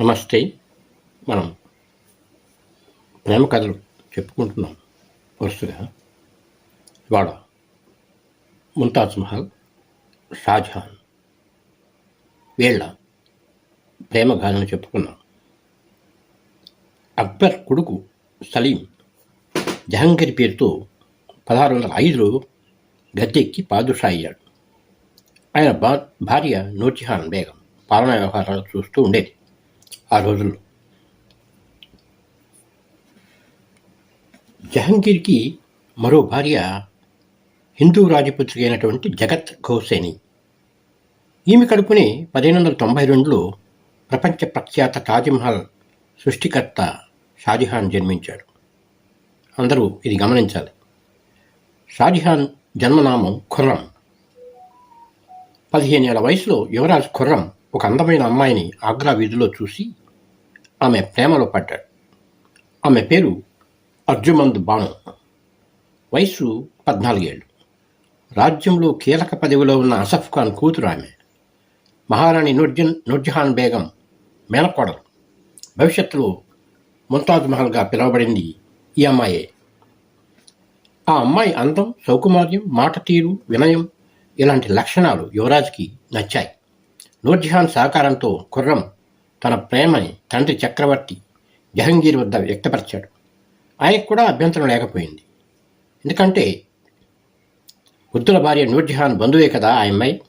నమస్తే. మనం ప్రేమ కథలు చెప్పుకుంటున్నాం వరుసగా. ఇవాళ ముంతాజ్ మహల్ షాజహాన్ వీళ్ళ ప్రేమ గాథను చెప్పుకున్నాం అక్బర్ కొడుకు సలీం జహంగీర్ పేరుతో పదహారు వందల ఐదులో గద్దెక్కి పాదుషా అయ్యాడు. ఆయన భా భార్య నూర్జహాన్ బేగం పాలనా వ్యవహారాలు చూస్తూ ఉండేది. ఆ రోజుల్లో. జహంగీర్కి మరో భార్య హిందూ రాజపుత్రి అయినటువంటి జగత్ గౌసేని ఈమె కడుపునే పదిహేను వందల తొంభై రెండులో ప్రపంచ ప్రఖ్యాత తాజ్మహల్ సృష్టికర్త షాజహాన్ జన్మించాడు. అందరూ ఇది గమనించాలి. షాజహాన్ జన్మనామం ఖుర్రం. పదిహేను ఏళ్ళ వయసులో యువరాజ్ ఖుర్రం ఒక అందమైన అమ్మాయిని ఆగ్రా వీధిలో చూసి ఆమె ప్రేమలో పడ్డాడు. ఆమె పేరు అర్జుమంద్ బాణు. వయసు పద్నాలుగేళ్ళు. రాజ్యంలో కీలక పదవిలో ఉన్న అసఫ్ ఖాన్ కూతురు ఆమె. మహారాణి నూర్జన్ నూర్జహాన్ బేగం మేనకోడలు. భవిష్యత్తులో ముంతాజ్ మహల్గా పిలువబడింది ఈ అమ్మాయే. ఆ అమ్మాయి అందం సౌకుమార్యం మాట తీరు వినయం ఇలాంటి లక్షణాలు యువరాజ్కి నచ్చాయి. నూర్జహాన్ సహకారంతో ఖుర్రం తన ప్రేమని తండ్రి చక్రవర్తి జహంగీర్ వద్ద వ్యక్తపరిచాడు. ఆయనకు కూడా అభ్యంతరం లేకపోయింది. ఎందుకంటే వృద్ధుల భార్య నూర్జహాన్ బంధువే కదా ఆ అమ్మాయి.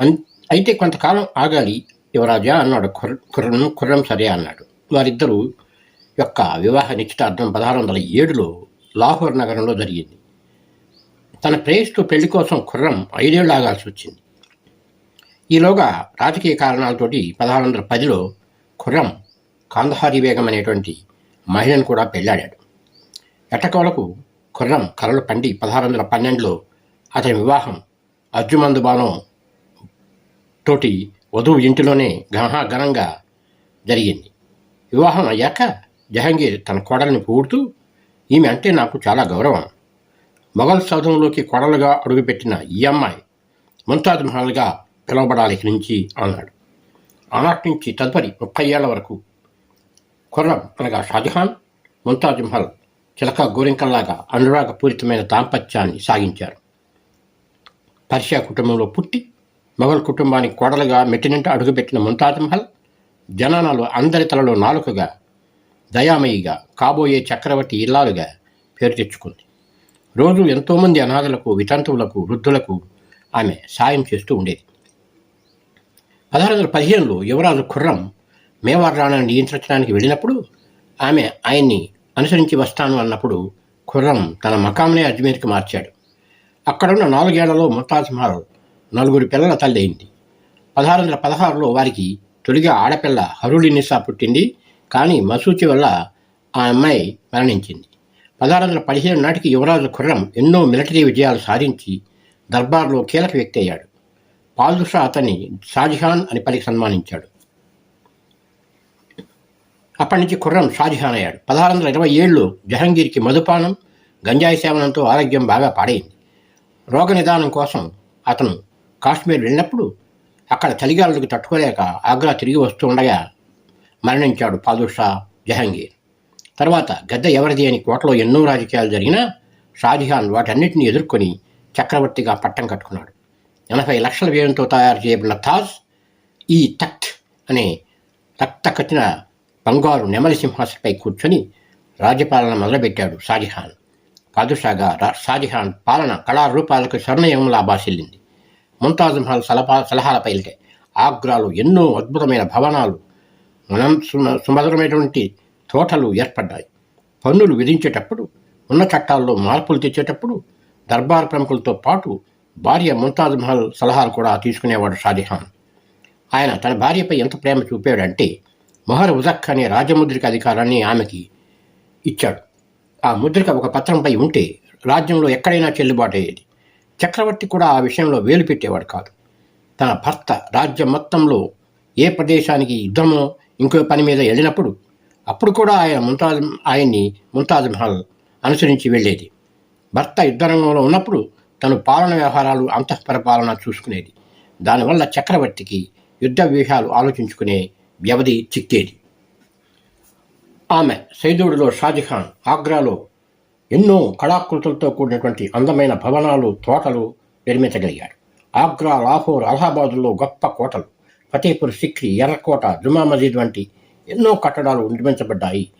అన్- అయితే కొంతకాలం ఆగాలి యువరాజా అన్నాడు ఖుర్- ఖుర్రం ఖుర్రం సరే అన్నాడు. వారిద్దరూ యొక్క వివాహ నిశ్చితార్థం పదహారు వందల ఏడులో లాహోర్ నగరంలో జరిగింది. తన ప్రేయస్తో పెళ్ళి కోసం ఖుర్రం ఐదేళ్ళు ఆగాల్సి వచ్చింది. ఈలోగా రాజకీయ కారణాలతోటి పదహారు వందల పదిలో ఖుర్రం కాందహారి బేగం అనేటువంటి మహిళను కూడా పెళ్ళాడాడు ఎట్టకోలకు ఖుర్రం కలలు పండి పదహారు వందల పన్నెండులో అతని వివాహం అర్జుమందు బాణం తోటి వధువు ఇంటిలోనే ఘనహా ఘనంగా జరిగింది. వివాహం అయ్యాక జహంగీర్ తన కోడల్ని పూడుతూ ఈమె అంటే నాకు చాలా గౌరవం. మొఘల్ సౌధంలోకి కోడలుగా అడుగుపెట్టిన ఈ అమ్మాయి ముంతాజ్ మహల్గా పిలవబడాలి ఇక నుంచి అన్నాడు. ఆనాటి నుంచి తదుపరి ముప్పై ఏళ్ళ వరకు ఖుర్రం అనగా షాజహాన్ ముంతాజ్ మహల్ చిలక గోరింకల్లాగా అనురాగపూరితమైన దాంపత్యాన్ని సాగించారు. పర్షియా కుటుంబంలో పుట్టి మొఘల్ కుటుంబానికి కోడలుగా మెట్టినింట అడుగుపెట్టిన ముంతాజ్ మహల్ జనానాలు అందరి తలలో నాలుకగా దయామయిగా కాబోయే చక్రవర్తి ఇల్లాలుగా పేరు తెచ్చుకుంది. రోజు ఎంతోమంది అనాథలకు వితంతువులకు వృద్ధులకు ఆమె సాయం చేస్తూ ఉండేది. పదహారు వందల పదిహేనులో యువరాజు ఖుర్రం మేవార్ రాణాన్ని నియంత్రించడానికి వెళ్ళినప్పుడు ఆమె ఆయన్ని అనుసరించి వస్తాను అన్నప్పుడు ఖుర్రం తన మకాంనే అజ్మీర్కి మార్చాడు. అక్కడున్న నాలుగేళ్ళలో ముతాజ్ మహల్ నలుగురు పిల్లల తల్లి అయింది. పదహారు వందల పదహారులో వారికి తొలిగా ఆడపిల్ల హరుడి నిసా పుట్టింది. కానీ మసూచి వల్ల ఆ అమ్మాయి మరణించింది. పదహారు వందల పదిహేను నాటికి యువరాజు ఖుర్రం ఎన్నో మిలిటరీ విజయాలు సాధించి దర్బార్లో కీలక వ్యక్తి అయ్యాడు. పాల్దుషా అతన్ని షాజహాన్ అని పలికి సన్మానించాడు. అప్పటి నుంచి ఖుర్రం షాజహాన్ అయ్యాడు. పదహారు వందల ఇరవై ఏళ్ళు జహంగీర్కి మధుపానం గంజాయి సేవనంతో ఆరోగ్యం బాగా పాడైంది. రోగ నిదానం కోసం అతను కాశ్మీర్ వెళ్ళినప్పుడు అక్కడ చలిగాలులకు తట్టుకోలేక ఆగ్రా తిరిగి వస్తూ ఉండగా మరణించాడు పాదుషా జహంగీర్. తర్వాత గద్ద ఎవరిది అని కోటలో ఎన్నో రాజకీయాలు జరిగినా షాజహాన్ వాటన్నిటిని ఎదుర్కొని చక్రవర్తిగా పట్టం కట్టుకున్నాడు. ఎనభై లక్షల వ్యయంతో తయారు చేయబడిన తాజ్ ఈ తఖ్త్ అనే రక్త కట్టిన బంగారు నెమలి సింహాసనపై కూర్చొని రాజ్యపాలన మొదలుపెట్టాడు షాజహాన్. పాదుషాగా రా- షాజహాన్ పాలన కళారూపాలకు స్వర్ణయంలా బాసిల్లింది. ముంతాజ్ మహల్ సలహా సలహాలపై ఆగ్రాలో ఎన్నో అద్భుతమైన భవనాలు మనం సుమ- సుమధురమైనటువంటి తోటలు ఏర్పడ్డాయి. పన్నులు విధించేటప్పుడు ఉన్న చట్టాల్లో మార్పులు తెచ్చేటప్పుడు దర్బార్ ప్రముఖులతో పాటు భార్య ముంతాజ్ మహల్ సలహాలు కూడా తీసుకునేవాడు షాజహాన్. ఆయన తన భార్యపై ఎంత ప్రేమ చూపాడంటే మొహర్ ఉజక్ అనే రాజముద్రిక అధికారాన్ని ఆమెకి ఇచ్చాడు. ఆ ముద్రిక ఒక పత్రంపై ఉంటే రాజ్యంలో ఎక్కడైనా చెల్లుబాటు అయ్యేది. చక్రవర్తి కూడా ఆ విషయంలో వేలు పెట్టేవాడు కాదు. తన భర్త రాజ్యం మొత్తంలో ఏ ప్రదేశానికి యుద్ధమో ఇంకో పని మీద వెళ్ళినప్పుడు అప్పుడు కూడా ఆయన ముంతాజ్ ఆయన్ని ముంతాజ్ మహల్ అనుసరించి వెళ్ళేది. భర్త యుద్ధరంగంలో ఉన్నప్పుడు తను పాలన వ్యవహారాలు అంతఃపరపాలన చూసుకునేది. దానివల్ల చక్రవర్తికి యుద్ధ వ్యూహాలు ఆలోచించుకునే వ్యవధి చిక్కేది. ఆమె సైదుడిలో షాజహాన్ ఆగ్రాలో ఎన్నో కళాకృతులతో కూడినటువంటి అందమైన భవనాలు తోటలు నిర్మించగలిగాడు. ఆగ్రా లాహోర్ అలహాబాదులో గొప్ప కోటలు ఫతేపూర్ సిక్రీ ఎర్రకోట జుమా మసీద్ వంటి ఎన్నో కట్టడాలు నిర్మించబడ్డాయి.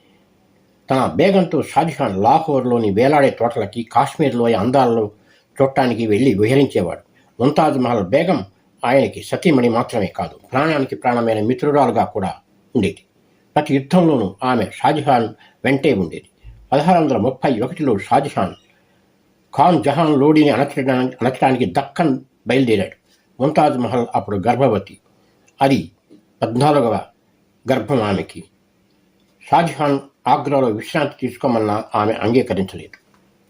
తన బేగంతో షాజహాన్ లాహోర్లోని వేలాడే తోటలకి కాశ్మీర్లోయ అందాలలో చూడటానికి వెళ్ళి విహరించేవాడు. ముంతాజ్ మహల్ బేగం ఆయనకి సతీమణి మాత్రమే కాదు ప్రాణానికి ప్రాణమైన మిత్రురాలుగా కూడా ఉండేది. ప్రతి యుద్ధంలోనూ ఆమె షాజహాన్ వెంటే ఉండేది. పదహారు వందల ముప్పై ఒకటిలో షాజహాన్ ఖాన్ జహాన్ లోడీని అణచడానికి అణచడానికి దక్కన్ బయలుదేరాడు. ముంతాజ్ మహల్ అప్పుడు గర్భవతి. అది పద్నాలుగవ గర్భం ఆమెకి. షాజహాన్ ఆగ్రాలో విశ్రాంతి తీసుకోమన్నా ఆమె అంగీకరించలేదు.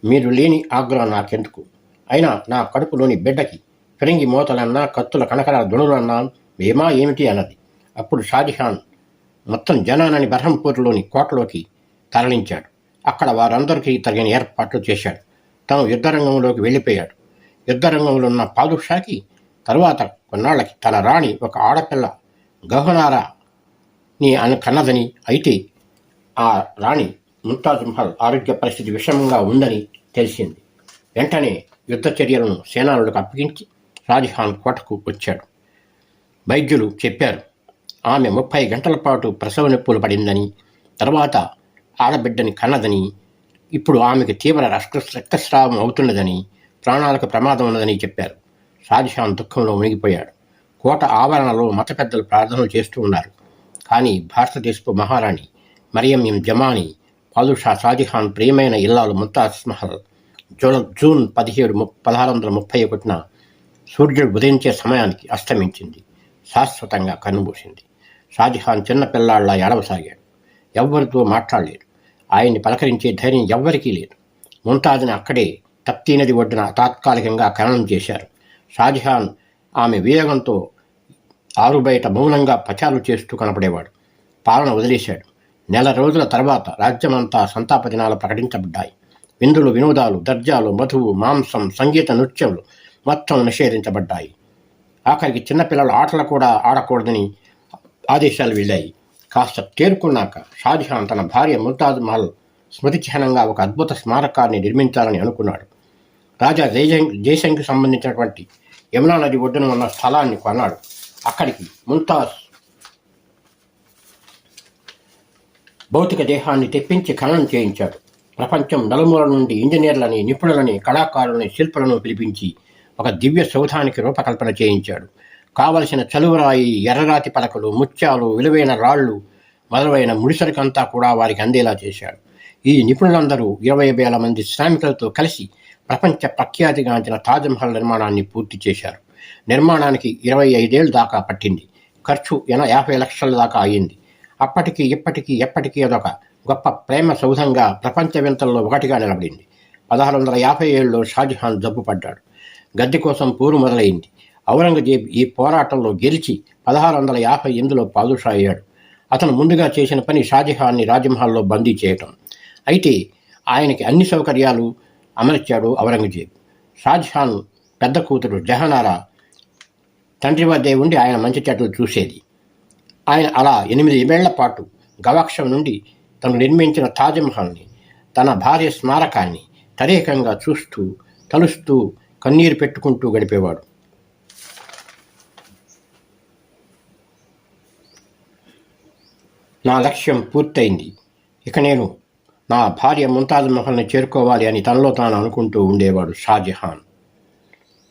మీరు లేని ఆగ్రా నాకెందుకు? అయినా నా కడుపులోని బిడ్డకి ఫిరంగి మోతలన్నా కత్తుల కనకల దుణులన్నా ఏమా ఏమిటి అన్నది. అప్పుడు షాజహాన్ మొత్తం జనానని బర్హంపూర్లోని కోటలోకి తరలించాడు. అక్కడ వారందరికీ తగిన ఏర్పాట్లు చేశాడు. తాను యుద్ధరంగంలోకి వెళ్ళిపోయాడు. యుద్ధరంగంలో ఉన్న పాదుషాకి తరువాత కొన్నాళ్ళకి తన రాణి ఒక ఆడపిల్ల గహనారా నీ అని కన్నదని అయితే ఆ రాణి ముంతాజ్ మహల్ ఆరోగ్య పరిస్థితి విషమంగా ఉందని తెలిసింది. వెంటనే యుద్ధ చర్యలను సేనానులకు అప్పగించి షాజహాన్ కోటకు వచ్చాడు. వైద్యులు చెప్పారు ఆమె ముప్పై గంటల పాటు ప్రసవ నొప్పులు పడిందని తర్వాత ఆడబిడ్డని కన్నదని ఇప్పుడు ఆమెకు తీవ్ర రక్త రక్తస్రావం అవుతున్నదని ప్రాణాలకు ప్రమాదం ఉన్నదని చెప్పారు. షాజహాన్ దుఃఖంలో మునిగిపోయాడు. కోట ఆవరణలో మత పెద్దలు ప్రార్థనలు చేస్తూ ఉన్నారు. కానీ భారతదేశపు మహారాణి మరియం ఎం జమాని పాదుషా షాజహాన్ ప్రియమైన ఇల్లాలు ముంతాజ్ మహల్ జూన్ జూన్ పదిహేడు పదహారు వందల ముప్పై ఒకటిన సూర్యుడు ఉదయించే సమయానికి అస్తమించింది. శాశ్వతంగా కన్నుమూసింది. షాజహాన్ చిన్న పిల్లాళ్ళ ఏడవసాగాడు. ఎవ్వరితో మాట్లాడలేడు ఆయన్ని పలకరించే ధైర్యం ఎవ్వరికీ లేదు. ముంతాజ్ని అక్కడే తప్తీ నది ఒడ్డున తాత్కాలికంగా ఖననం చేశారు. షాజహాన్ ఆమె వియోగంతో ఆరు బయట మౌనంగా పచారులు చేస్తూ కనపడేవాడు. పాలన వదిలేశాడు. నెల రోజుల తర్వాత రాజ్యమంతా సంతాప దినాలు ప్రకటించబడ్డాయి. విందులు వినోదాలు దర్జాలు మధువు మాంసం సంగీత నృత్యములు మొత్తం నిషేధించబడ్డాయి. ఆఖరికి చిన్నపిల్లలు ఆటలు కూడా ఆడకూడదని ఆదేశాలు వెళ్ళాయి. కాస్త తేరుకున్నాక షాజహాన్ తన భార్య ముంతాజ్ మహల్ స్మృతి చిహ్నంగా ఒక అద్భుత స్మారకాన్ని నిర్మించాలని అనుకున్నాడు. రాజా జయజంగ్ జయశంకి సంబంధించినటువంటి యమునా నది ఒడ్డున ఉన్న స్థలాన్ని కొన్నాడు. అక్కడికి ముంతాజ్ భౌతిక దేహాన్ని తెప్పించి ఖననం చేయించాడు. ప్రపంచం నలుమూల నుండి ఇంజనీర్లని నిపుణులని కళాకారులని శిల్పులను పిలిపించి ఒక దివ్య సౌధానికి రూపకల్పన చేయించాడు. కావలసిన చలువరాయి ఎర్రరాతి పలకలు ముత్యాలు విలువైన రాళ్ళు మొదలైన ముడిసరుకంతా కూడా వారికి అందేలా చేశాడు. ఈ నిపుణులందరూ ఇరవై వేల మంది శ్రామికులతో కలిసి ప్రపంచ ప్రఖ్యాతిగాంచిన తాజ్మహల్ నిర్మాణాన్ని పూర్తి చేశారు. నిర్మాణానికి ఇరవై ఐదేళ్ళు దాకా పట్టింది. ఖర్చు ఎన యాభై లక్షల దాకా అయింది అప్పటికి ఇప్పటికీ ఎప్పటికీ అదొక గొప్ప ప్రేమ సౌధంగా ప్రపంచ వింతల్లో ఒకటిగా నిలబడింది. పదహారు వందల యాభై ఏడులో షాజహాన్ జబ్బు పడ్డాడు గద్దె కోసం పూరు మొదలైంది. ఔరంగజేబ్ ఈ పోరాటంలో గెలిచి పదహారు వందల యాభై ఎనిమిదిలో పాదుషా అయ్యాడు అతను ముందుగా చేసిన పని షాజహాన్ని రాజమహల్లో బందీ చేయటం. అయితే ఆయనకి అన్ని సౌకర్యాలు అమర్చాడు ఔరంగజేబ్. షాజహాన్ పెద్ద కూతురు జహనారా తండ్రి వద్దే ఉండి ఆయన మంచి చెట్లు చూసేది. ఆయన అలా ఎనిమిది ఏళ్ళ పాటు గవాక్షం నుండి తను నిర్మించిన తాజ్మహల్ని తన భార్య స్మారకాన్ని తరేకంగా చూస్తూ తలుస్తూ కన్నీరు పెట్టుకుంటూ గడిపేవాడు. నా లక్ష్యం పూర్తయింది. ఇక నేను నా భార్య ముంతాజ్ మహల్ని చేరుకోవాలి అని తనలో తాను అనుకుంటూ ఉండేవాడు షాజహాన్.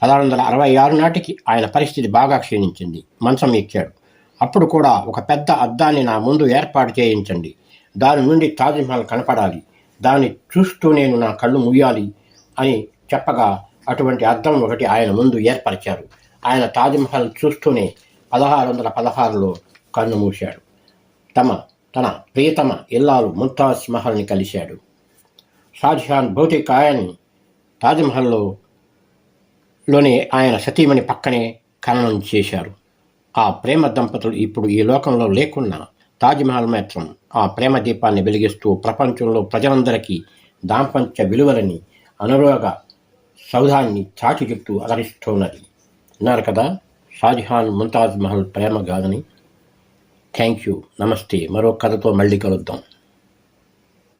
పదహారు వందల అరవై ఆరు నాటికి ఆయన పరిస్థితి బాగా క్షీణించింది. మంచం ఎక్కాడు. అప్పుడు కూడా ఒక పెద్ద అద్దాన్ని నా ముందు ఏర్పాటు చేయించండి. దాని నుండి తాజ్మహల్ కనపడాలి. దాన్ని చూస్తూ నేను నా కళ్ళు ముయ్యాలి అని చెప్పగా అటువంటి అర్థం ఒకటి ఆయన ముందు ఏర్పరిచారు. ఆయన తాజ్మహల్ చూస్తూనే పదహారు వందల పదహారులో కన్ను మూశాడు. తమ తన ప్రియతమ ఇల్లాలు ముంతాజ్ మహల్ని కలిశాడు. షాజహాన్ భౌతిక తాజ్మహల్లో లోనే ఆయన సతీమణి పక్కనే ఖననం చేశారు. ఆ ప్రేమ దంపతులు ఇప్పుడు ఈ లోకంలో లేకున్నా తాజ్మహల్ మాత్రం ఆ ప్రేమ దీపాన్ని వెలిగిస్తూ ప్రపంచంలో ప్రజలందరికీ దాంపత్య విలువలని అనురోగ సౌధాన్ని చాటి చెప్తూ అలరిస్తున్నది విన్నారు కదా షాజహాన్ ముంతాజ్ మహల్ ప్రేమ గాథని. థ్యాంక్ యూ నమస్తే. మరో కథతో మళ్ళీ కలుద్దాం.